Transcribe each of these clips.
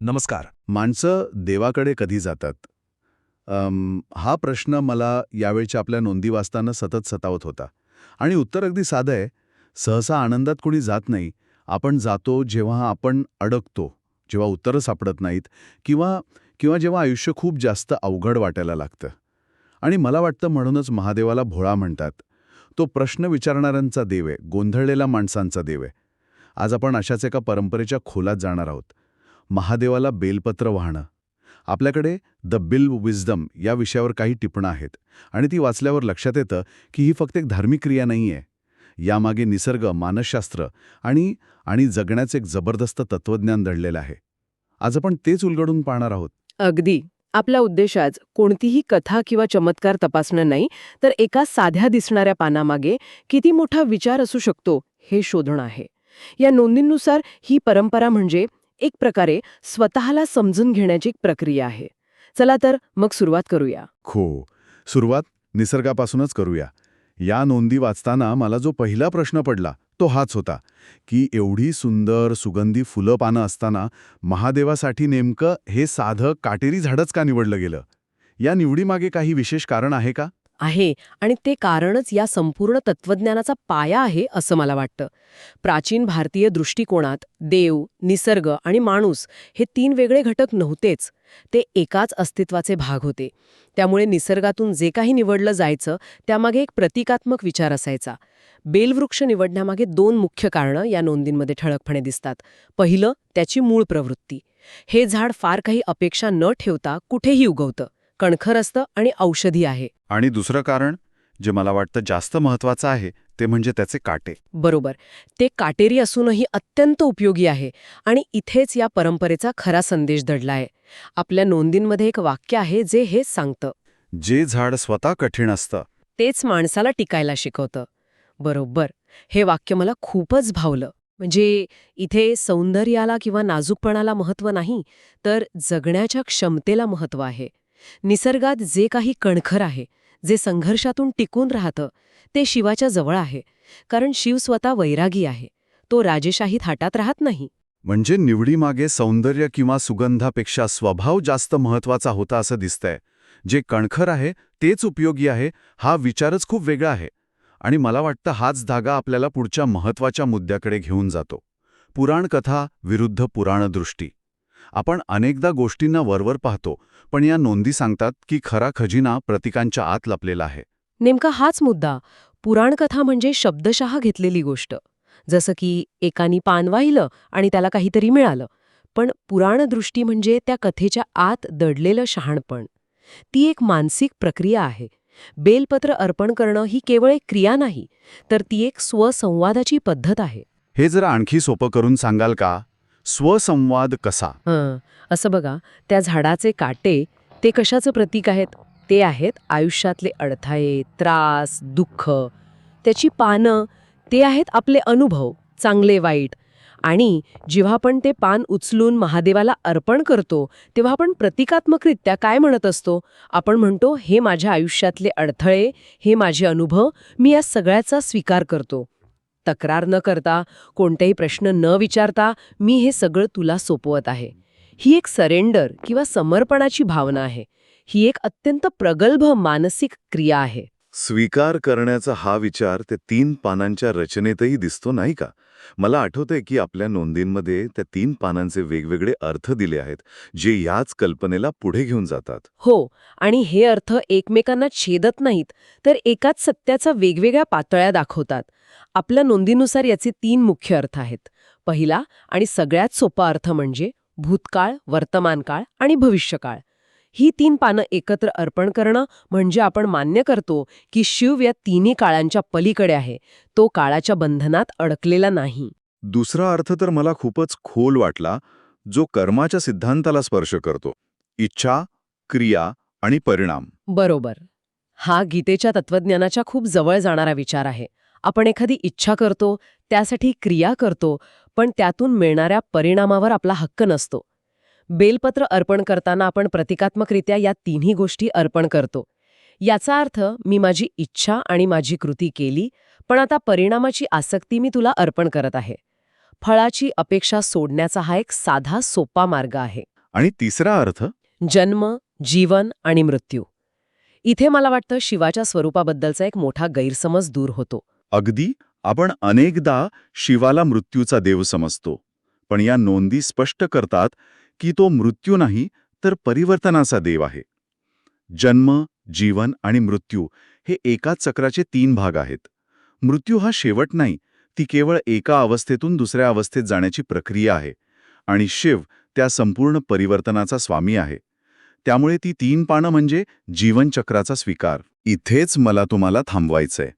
नमस्कार. माणसं देवाकडे कधी जातात? हा प्रश्न मला यावेळच्या आपल्या नोंदी वाचताना सतत सतावत होता. आणि उत्तर अगदी साधं आहे सहसा आनंदात कुणी जात नाही. आपण जातो जेव्हा आपण अडकतो जेव्हा उत्तरं सापडत नाहीत किंवा किंवा जेव्हा आयुष्य खूप जास्त अवघड वाटायला लागतं. आणि मला वाटतं म्हणूनच महादेवाला भोळा म्हणतात. तो प्रश्न विचारणाऱ्यांचा देव आहे गोंधळलेल्या माणसांचा देव आहे. आज आपण अशाच एका परंपरेच्या खोलात जाणार आहोत. महादेवाला बेलपत्र वाहणं. आपल्याकडे द बिल विजडम या विषयावर काही टिपणं आहेत आणि ती वाचल्यावर लक्षात येतं की ही फक्त एक धार्मिक क्रिया नाही आहे यामागे निसर्ग मानसशास्त्र आणि आणि जगण्याचे एक जबरदस्त तत्वज्ञान दडलेलं आहे. आज आपण तेच उलगडून पाहणार आहोत. अगदी. आपला उद्देश आज कोणतीही कथा किंवा चमत्कार तपासणं नाही तर एका साध्या दिसणाऱ्या पानामागे किती मोठा विचार असू शकतो हे शोधणं आहे. या नोंदींनुसार ही परंपरा म्हणजे एक प्रकारे स्वतःला समजून घेण्याची एक प्रक्रिया आहे. चला तर मग सुरुवात करूया. खो. सुरुवात निसर्गापासूनच करूया. या नोंदी वाचताना मला जो पहिला प्रश्न पडला तो हाच होता की एवढी सुंदर सुगंधी फुलं पानं असताना महादेवासाठी नेमकं हे साधं काटेरी झाडच का निवडलं गेलं? या निवडीमागे काही विशेष कारण आहे का? आहे आणि ते कारणच या संपूर्ण तत्वज्ञानाचा पाया आहे असं मला वाटतं. प्राचीन भारतीय दृष्टिकोनात देव निसर्ग आणि माणूस हे तीन वेगळे घटक नव्हतेच. ते एकाच अस्तित्वाचे भाग होते. त्यामुळे निसर्गातून जे काही निवडलं जायचं त्यामागे एक प्रतिकात्मक विचार असायचा. बेलवृक्ष निवडण्यामागे दोन मुख्य कारणं या नोंदींमध्ये ठळकपणे दिसतात. पहिलं त्याची मूळ प्रवृत्ती. हे झाड फार काही अपेक्षा न ठेवता कुठेही उगवतं. कणखर असतं आणि औषधी आहे. आणि दुसरं कारण जे मला वाटतं जास्त महत्वाचं आहे ते म्हणजे त्याचे काटे. बरोबर. ते काटेरी असूनही अत्यंत उपयोगी आहे आणि इथेच या परंपरेचा खरा संदेश दडलाय आपल्या नोंदींमध्ये एक वाक्य आहे जे हेच सांगतं. जे झाड स्वतः कठीण असतं. तेच माणसाला टिकायला शिकवतं. बरोबर. हे वाक्य मला खूपच भावलं. म्हणजे इथे सौंदर्याला किंवा नाजूकपणाला महत्त्व नाही तर जगण्याच्या क्षमतेला महत्त्व आहे. निसर्गात जे काही कणखर आहे जे संघर्षातून टिकून राहतं ते शिवाच्या जवळ आहे कारण शिव स्वतः वैरागी आहे तो राजेशाही थाटात राहत नाही. म्हणजे निवडीमागे सौंदर्य किंवा सुगंधापेक्षा स्वभाव जास्त महत्त्वाचा होता असं दिसतंय. जे कणखर आहे तेच उपयोगी आहे हा विचारच खूप वेगळा आहे. आणि मला वाटतं हाच धागा आपल्याला पुढच्या महत्त्वाच्या मुद्द्याकडे घेऊन जातो. पुराणकथा विरुद्ध पुराणदृष्टी. आपण अनेकदा गोष्टींना वरवर पाहतो पण या नोंदी सांगतात की खरा खजिना प्रतीकांच्या आत लपलेला आहे. नेमका हाच मुद्दा पुराणकथा म्हणजे शब्दशः घेतलेली गोष्ट. जसं की एकानी पान वाहिलं आणि त्याला काहीतरी मिळालं पण पुराणदृष्टी म्हणजे त्या कथेच्या आत दडलेलं शहाणपण. ती एक मानसिक प्रक्रिया आहे. बेलपत्र अर्पण करणं ही केवळ एक क्रिया नाही तर ती एक स्वसंवादाची पद्धत आहे. हे जरा आणखी सोपं करून सांगाल का? स्वसंवाद कसा? हं असं बघा त्या झाडाचे काटे ते कशाचं प्रतीक आहेत? ते आहेत आयुष्यातले अडथळे त्रास दुःख. त्याची पानं ते आहेत आपले अनुभव चांगले वाईट. आणि जेव्हा आपण ते पान उचलून महादेवाला अर्पण करतो तेव्हा आपण प्रतिकात्मकरित्या काय म्हणत असतो? आपण म्हणतो हे माझ्या आयुष्यातले अडथळे हे माझे अनुभव मी या सगळ्याचा स्वीकार करतो. तक्रार न करता कोणतेही प्रश्न न विचारता मी हे सगळं तुला सोपवत आहे. ही एक सरेंडर किंवा समर्पणाची भावना आहे. ही एक अत्यंत प्रगल्भ मानसिक क्रिया आहे. स्वीकार करण्याचा हा विचार त्या तीन पानांच्या रचनेतही दिसतो नाही का? मला आठवतंय की आपल्या नोंदींमध्ये त्या तीन पानांचे वेगवेगळे अर्थ दिले आहेत जे याच कल्पनेला पुढे घेऊन जातात. हो आणि हे अर्थ एकमेकांना छेदत नाहीत तर एकाच सत्याचा वेगवेगळ्या पातळ्या दाखवतात. आपल्या नोंदीनुसार याचे तीन मुख्य अर्थ आहेत. पहिला आणि सगळ्यात सोपा अर्थ म्हणजे भूतकाळ वर्तमानकाळ आणि भविष्यकाळ. ही तीन पानं एकत्र अर्पण करणं म्हणजे आपण मान्य करतो की शिव या तिन्ही काळांच्या पलीकडे आहे. तो काळाच्या बंधनात अडकलेला नाही. दुसरा अर्थ तर मला खूपच खोल वाटला जो कर्माच्या सिद्धांताला स्पर्श करतो. इच्छा क्रिया आणि परिणाम. बरोबर. हा गीतेच्या तत्वज्ञानाच्या खूप जवळ जाणारा विचार आहे. आपण एखादी इच्छा करतो त्यासाठी क्रिया करतो पण त्यातून मिळणाऱ्या परिणामावर आपला हक्क नसतो. बेलपत्र अर्पण करताना आपण प्रतिकात्मकरित्या या तिन्ही गोष्टी अर्पण करतो. याचा अर्थ मी माझी इच्छा आणि माझी कृती केली पण आता परिणामाची आसक्ती मी तुला अर्पण करत आहे. फळाची अपेक्षा सोडण्याचा हा एक साधा सोपा मार्ग आहे. आणि तिसरा अर्थ? जन्म जीवन आणि मृत्यू. इथे मला वाटतं शिवाच्या स्वरूपाबद्दलचा एक मोठा गैरसमज दूर होतो. अगदी आपण अनेकदा शिवाला मृत्यूचा देव समजतो पण या नोंदी स्पष्ट करतात की तो मृत्यू नाही तर परिवर्तनाचा देव आहे. जन्म जीवन आणि मृत्यू हे एकाच चक्राचे तीन भाग आहेत. मृत्यू हा शेवट नाही ती केवळ एका अवस्थेतून दुसऱ्या अवस्थेत जाण्याची प्रक्रिया आहे आणि शिव त्या संपूर्ण परिवर्तनाचा स्वामी आहे. त्यामुळे ती तीन पानं म्हणजे जीवनचक्राचा स्वीकार. इथेच मला तुम्हाला थांबवायचंय.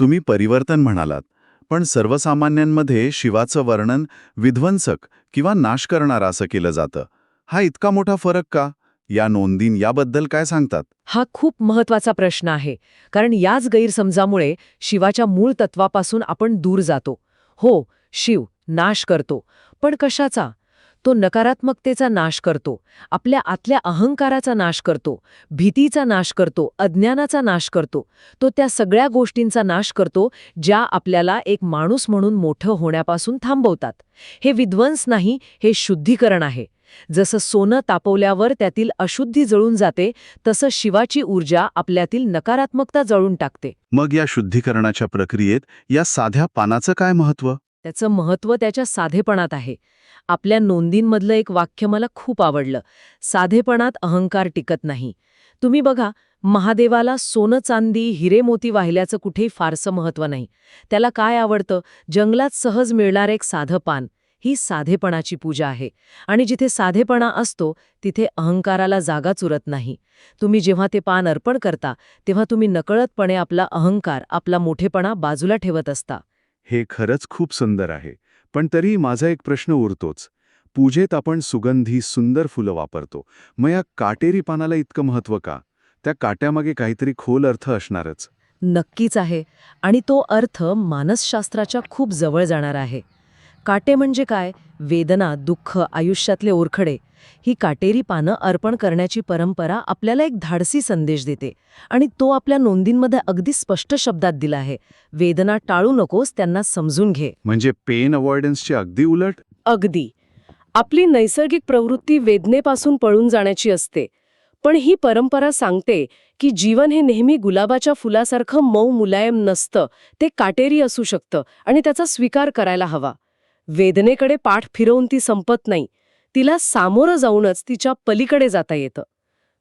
तुम्ही परिवर्तन म्हणालात पण सर्वसामान्यांमध्ये शिवाचं वर्णन विध्वंसक किंवा नाश करणार असं केलं जातं. हा इतका मोठा फरक का? या नोंदीन याबद्दल काय सांगतात? हा खूप महत्त्वाचा प्रश्न आहे कारण याच गैरसमजामुळे शिवाच्या मूळ तत्वापासून आपण दूर जातो. हो शिव नाश करतो. पण कशाचा? तो नकारात्मकतेचा नाश करतो आपल्या आतल्या अहंकाराचा नाश करतो भीतीचा नाश करतो अज्ञानाचा नाश करतो तो त्या सगळ्या गोष्टींचा नाश करतो ज्या आपल्याला एक माणूस म्हणून मोठं होण्यापासून थांबवतात. हे विध्वंस नाही हे शुद्धीकरण आहे. जसं सोनं तापवल्यावर त्यातील अशुद्धी जळून जाते तसं शिवाची ऊर्जा आपल्यातील नकारात्मकता जळून टाकते. मग या शुद्धीकरणाच्या प्रक्रियेत या साध्या पानाचं काय महत्त्व त्याचं महत्त्व त्याच्या साधेपणात आहे. आपल्या नोंदींमधलं एक वाक्य मला खूप आवडलं. साधेपणात अहंकार टिकत नाही. तुम्ही बघा महादेवाला सोनं चांदी हिरे मोती वाहिल्याचं कुठेही फारसं महत्त्व नाही. त्याला काय आवडतं? जंगलात सहज मिळणारं एक साधं पान. ही साधेपणाची पूजा आहे. आणि जिथे साधेपणा असतो तिथे अहंकाराला जागा चुरत नाही. तुम्ही जेव्हा ते पान अर्पण करता तेव्हा तुम्ही नकळतपणे आपला अहंकार आपला मोठेपणा बाजूला ठेवत असता. हे खरंच खूप सुंदर आहे. पण तरी माझा एक प्रश्न उरतोच. पूजेत आपण सुगंधी सुंदर फुलं वापरतो. मग या काटेरी पानाला इतकं महत्त्व का? त्या काट्यामागे काहीतरी खोल अर्थ असणारच. नक्कीच आहे. आणि तो अर्थ मानसशास्त्राच्या खूप जवळ जाणार आहे. काटे म्हणजे काय? वेदना दुःख आयुष्यातले ओरखडे. ही काटेरी पानं अर्पण करण्याची परंपरा आपल्याला एक धाडसी संदेश देते आणि तो आपल्या नोंदींमध्ये अगदी स्पष्ट शब्दात दिला आहे. वेदना टाळू नकोस त्यांना समजून घे. म्हणजे पेन अवॉइडन्सची अगदी उलट? अगदी. आपली नैसर्गिक प्रवृत्ती वेदनेपासून पळून जाण्याची असते. पण ही परंपरा सांगते की जीवन हे नेहमी गुलाबाच्या फुलासारखं मऊ मुलायम नसतं ते काटेरी असू शकतं आणि त्याचा स्वीकार करायला हवा. वेदनेकडे पाठ फिरवून ती संपत नाही. तिला सामोरं जाऊनच तिच्या पलीकडे जाता येतं.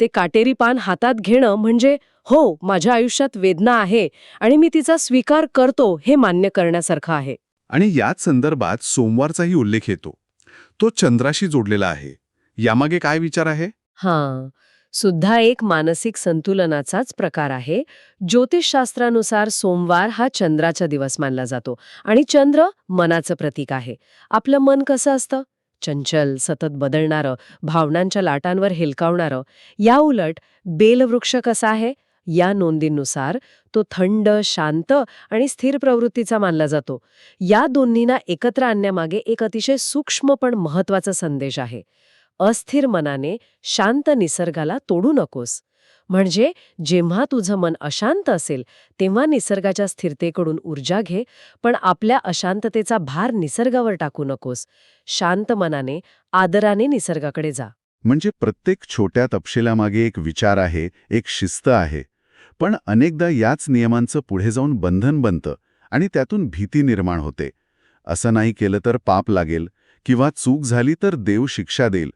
ते काटेरी पान हातात घेणं म्हणजे हो माझ्या आयुष्यात वेदना आहे आणि मी तिचा स्वीकार करतो हे मान्य करण्यासारखं आहे. आणि याच संदर्भात सोमवारचाही उल्लेख येतो. तो चंद्राशी जोडलेला आहे. यामागे काय विचार आहे? हां. सुद्धा एक मानसिक संतुलनाचाच प्रकार आहे. ज्योतिषशास्त्रानुसार सोमवार हा चंद्राचा दिवस मानला जातो आणि चंद्र मनाचं प्रतीक आहे. आपलं मन कसं असतं? चंचल सतत बदलणारं भावनांच्या लाटांवर हेलकावणारं या उलट बेलवृक्ष कसा आहे? या नोंदींनुसार तो थंड शांत आणि स्थिर प्रवृत्तीचा मानला जातो. या दोन्हींना एकत्र आणण्यामागे एक अतिशय सूक्ष्म पण महत्त्वाचा संदेश आहे. अस्थिर मनाने शांत निसर्गाला तोडू नकोस. म्हणजे जेव्हा तुझं मन अशांत असेल तेव्हा निसर्गाच्या स्थिरतेकडून ऊर्जा घे पण आपल्या अशांततेचा भार निसर्गावर टाकू नकोस. शांत मनाने आदराने निसर्गाकडे जा. म्हणजे प्रत्येक छोट्या तपशिलामागे एक विचार आहे एक शिस्त आहे. पण अनेकदा याच नियमांचं पुढे जाऊन बंधन बनतं आणि त्यातून भीती निर्माण होते. असं नाही केलं तर पाप लागेल किंवा चूक झाली तर देव शिक्षा देईल.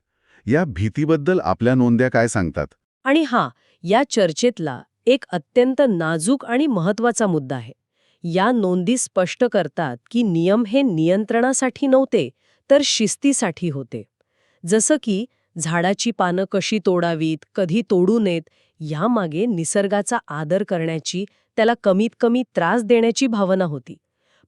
या भीतीबद्दल आपल्या नोंद्या काय सांगतात? आणि हा या चर्चेतला एक अत्यंत नाजूक आणि महत्त्वाचा मुद्दा आहे. या नोंदी स्पष्ट करतात की नियम हे नियंत्रणासाठी नव्हते तर शिस्तीसाठी होते. जसं की झाडाची पानं कशी तोडावीत कधी तोडू नयेत यामागे निसर्गाचा आदर करण्याची त्याला कमीत कमी त्रास देण्याची भावना होती.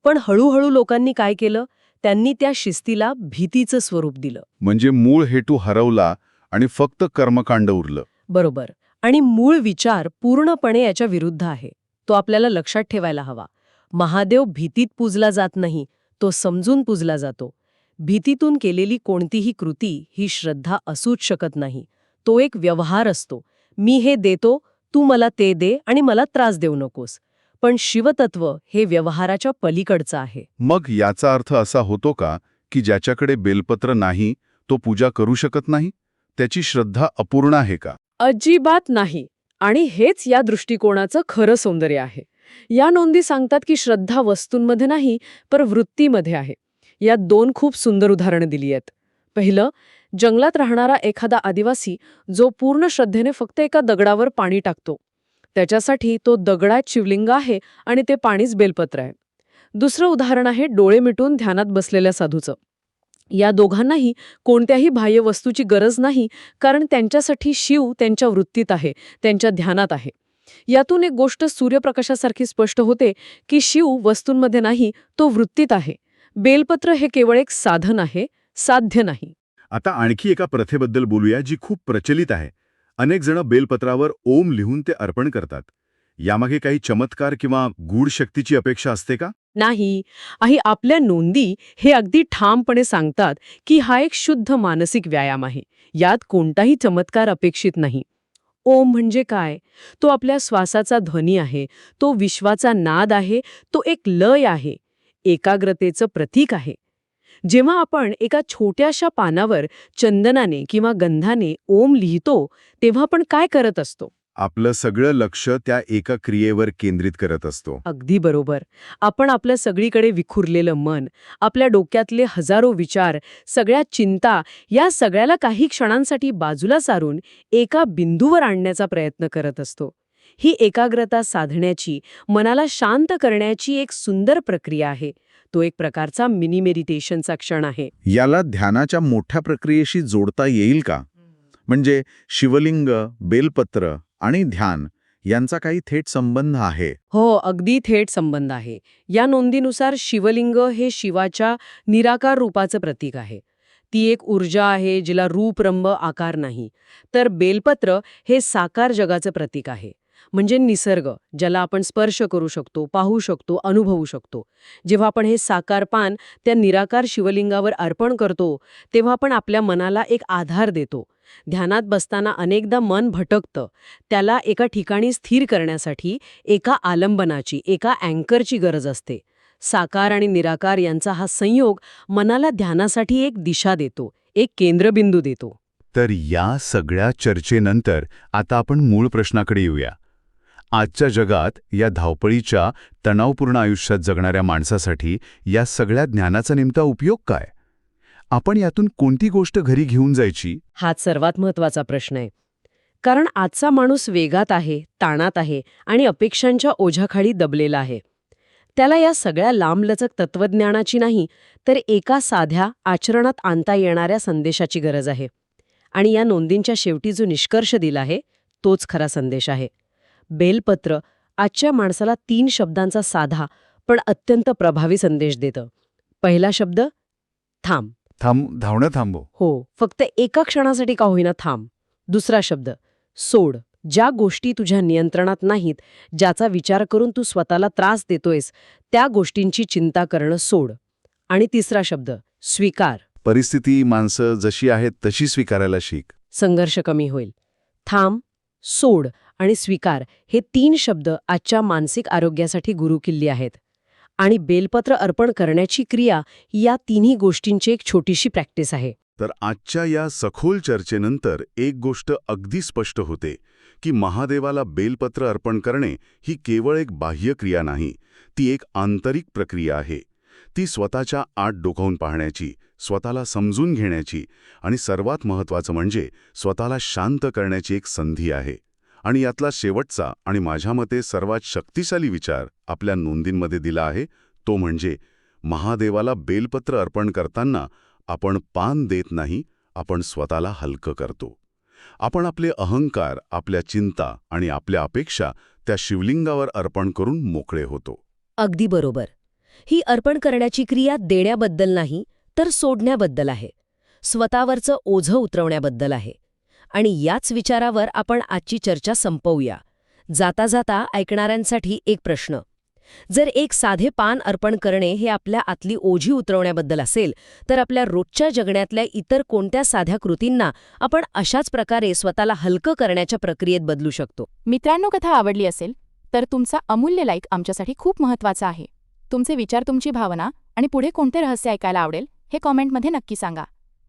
पण हळूहळू लोकांनी काय केलं? त्यांनी त्या शिस्तीला भीतीचं स्वरूप दिलं. म्हणजे मूळ हेतू हरवला आणि फक्त कर्मकांड उरलं. बरोबर. आणि मूळ विचार पूर्णपणे याच्या विरुद्ध आहे. तो आपल्याला लक्षात ठेवायला हवा. महादेव भीतीत पूजला जात नाही तो समजून पूजला जातो. भीतीतून केलेली कोणतीही कृती ही श्रद्धा असूच शकत नाही. तो एक व्यवहार असतो. मी हे देतो तू मला ते दे आणि मला त्रास देऊ नकोस. पण शिवतत्व हे व्यवहाराच्या पलीकडचं आहे. मग याचा अर्थ असा होतो का की ज्याच्याकडे बेलपत्र नाही तो पूजा करू शकत नाही? त्याची श्रद्धा अपूर्ण आहे का? अजिबात नाही. आणि हेच या दृष्टिकोनाचं खरं सौंदर्य आहे. या नोंदी सांगतात की श्रद्धा वस्तूंमध्ये नाही पर वृत्तीमध्ये आहे. यात दोन खूप सुंदर उदाहरणं दिली आहेत. पहिलं जंगलात राहणारा एखादा आदिवासी जो पूर्ण श्रद्धेने फक्त एका दगडावर पाणी टाकतो. त्याच्यासाठी तो दगडात शिवलिंग आहे आणि ते पाणीच बेलपत्र आहे. दुसरं उदाहरण आहे डोळे मिटून ध्यानात बसलेल्या साधूचं. या दोघांनाही कोणत्याही बाह्य वस्तूची गरज नाही कारण त्यांच्यासाठी शिव त्यांच्या वृत्तीत आहे त्यांच्या ध्यानात आहे. यातून एक गोष्ट सूर्यप्रकाशासारखी स्पष्ट होते की शिव वस्तूंमध्ये नाही तो वृत्तीत आहे. बेलपत्र हे केवळ एक साधन आहे साध्य नाही. आता आणखी एका प्रथेबद्दल बोलूया जी खूप प्रचलित आहे. अनेक जण बेलपत्रावर ओम लिहून ते अर्पण करतात. यामागे काही चमत्कार किंवा गूढ शक्तीची अपेक्षा असते का? नाही. आणि आपल्या नोंदी हे अगदी ठामपणे सांगतात की हा एक शुद्ध मानसिक व्यायाम आहे. यात कोणताही चमत्कार अपेक्षित नाही. ओम म्हणजे काय? तो आपल्या श्वासाचा ध्वनी आहे तो विश्वाचा नाद आहे तो एक लय आहे एकाग्रतेचं प्रतीक आहे. जेव्हा आपण एका छोट्याशा पानावर चंदनाने किंवा गंधाने ओम लिहितो तेव्हा आपण काय करत असतो? आपलं सगळं लक्ष त्या एका क्रियेवर केंद्रित करत असतो. अगदी बरोबर. आपण आपलं सगळीकडे विखुरलेलं मन आपल्या डोक्यातले हजारो विचार सगळ्या चिंता या सगळ्याला काही क्षणांसाठी बाजूला सारून एका बिंदूवर आणण्याचा प्रयत्न करत असतो. ही एकाग्रता साधण्याची मनाला शांत करण्याची एक सुंदर प्रक्रिया आहे. तो एक प्रकारचा मिनी मेडिटेशनचा क्षण आहे. याला ध्यानाच्या मोठ्या प्रक्रियेशी जोडता येईल का? म्हणजे शिवलिंग बेलपत्र आणि ध्यान यांचा काही थेट संबंध आहे. हो अगदी थेट संबंध आहे. या नोंदीनुसार शिवलिंग हे शिवाच्या निराकार रूपाचं प्रतीक आहे. ती एक ऊर्जा आहे जिला रूप रंब आकार नाही. तर बेलपत्र हे साकार जगाचं प्रतीक आहे. म्हणजे निसर्ग ज्याला आपण स्पर्श करू शकतो पाहू शकतो अनुभवू शकतो. जेव्हा आपण हे साकार पान त्या निराकार शिवलिंगावर अर्पण करतो तेव्हा आपण आपल्या मनाला एक आधार देतो. ध्यानात बसताना अनेकदा मन भटकतं. त्याला एका ठिकाणी स्थिर करण्यासाठी एका आलंबनाची एका अँकरची गरज असते. साकार आणि निराकार यांचा हा संयोग मनाला ध्यानासाठी एक दिशा देतो एक केंद्रबिंदू देतो. तर या सगळ्या चर्चेनंतर आता आपण मूळ प्रश्नाकडे येऊया. आजच्या जगात या धावपळीच्या तणावपूर्ण आयुष्यात जगणाऱ्या माणसासाठी या सगळ्या ज्ञानाचा नेमका उपयोग काय? आपण यातून कोणती गोष्ट घरी घेऊन जायची? हाच सर्वात महत्त्वाचा प्रश्न आहे. कारण आजचा माणूस वेगात आहे ताणात आहे आणि अपेक्षांच्या ओझ्याखाली दबलेला आहे. त्याला या सगळ्या लांबलचक तत्वज्ञानाची नाही तर एका साध्या आचरणात आणता येणाऱ्या संदेशाची गरज आहे. आणि या नोंदींच्या शेवटी जो निष्कर्ष दिला आहे तोच खरा संदेश आहे. बेलपत्र आजच्या माणसाला तीन शब्दांचा साधा पण अत्यंत प्रभावी संदेश देतं. पहिला शब्द थांब. थांब धावणं थांबव. हो फक्त एका क्षणासाठी का होईना थांब. दुसरा शब्द सोड. ज्या गोष्टी तुझ्या नियंत्रणात नाहीत ज्याचा विचार करून तू स्वतःला त्रास देतोयस त्या गोष्टींची चिंता करणं सोड. आणि तिसरा शब्द स्वीकार. परिस्थिती माणसं जशी आहेत तशी स्वीकारायला शिक. संघर्ष कमी होईल. थांब सोड. आणि स्वीकार हे तीन शब्द आजच्या मानसिक आरोग्यासाठी गुरुकिल्ली आहेत. आणि बेलपत्र अर्पण करण्याची क्रिया या तिन्ही गोष्टींची एक छोटीशी प्रॅक्टिस आहे. तर आजच्या या सखोल चर्चेनंतर एक गोष्ट अगदी स्पष्ट होते की महादेवाला बेलपत्र अर्पण करणे ही केवळ एक बाह्य क्रिया नाही ती एक आंतरिक प्रक्रिया आहे. ती स्वतःच्या आत डोकावून पाहण्याची स्वतःला समजून घेण्याची आणि सर्वात महत्त्वाचं म्हणजे स्वतःला शांत करण्याची एक संधी आहे. आणि यातला शेवटचा आणि माझ्या मते सर्वात शक्तिशाली विचार आपल्या नोंदींमध्ये दिला आहे तो म्हणजे महादेवाला बेलपत्र अर्पण करताना आपण पान देत नाही आपण स्वतःला हलकं करतो. आपण आपले अहंकार आपल्या चिंता आणि आपल्या अपेक्षा त्या शिवलिंगावर अर्पण करून मोकळे होतो. अगदी बरोबर. ही अर्पण करण्याची क्रिया देण्याबद्दल नाही तर सोडण्याबद्दल आहे. स्वतःवरचं ओझं उतरवण्याबद्दल आहे. आणि याच विचारावर आपण आजची चर्चा संपवूया. जाता जाता ऐकणाऱ्यांसाठी एक प्रश्न. जर एक साधे पान अर्पण करणे हे आपल्या आतली ओझी उतरवण्याबद्दल असेल तर आपल्या रोजच्या जगण्यातल्या इतर कोणत्या साध्या कृतींना आपण अशाच प्रकारे स्वतःला हलकं करण्याच्या प्रक्रियेत बदलू शकतो? मित्रांनो कथा आवडली असेल तर तुमचा अमूल्य लाईक आमच्यासाठी खूप महत्त्वाचा आहे. तुमचे विचार तुमची भावना आणि पुढे कोणते रहस्य ऐकायला आवडेल हे कॉमेंटमध्ये नक्की सांगा.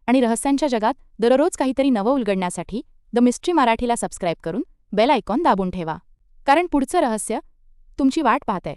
आणि रहस्यांच्या जगात दररोज काहीतरी नवं उलगडण्यासाठी द मिस्ट्री मराठीला सबस्क्राईब करून बेल आयकॉन दाबून ठेवा. कारण पुढचं रहस्य तुमची वाट पाहत आहे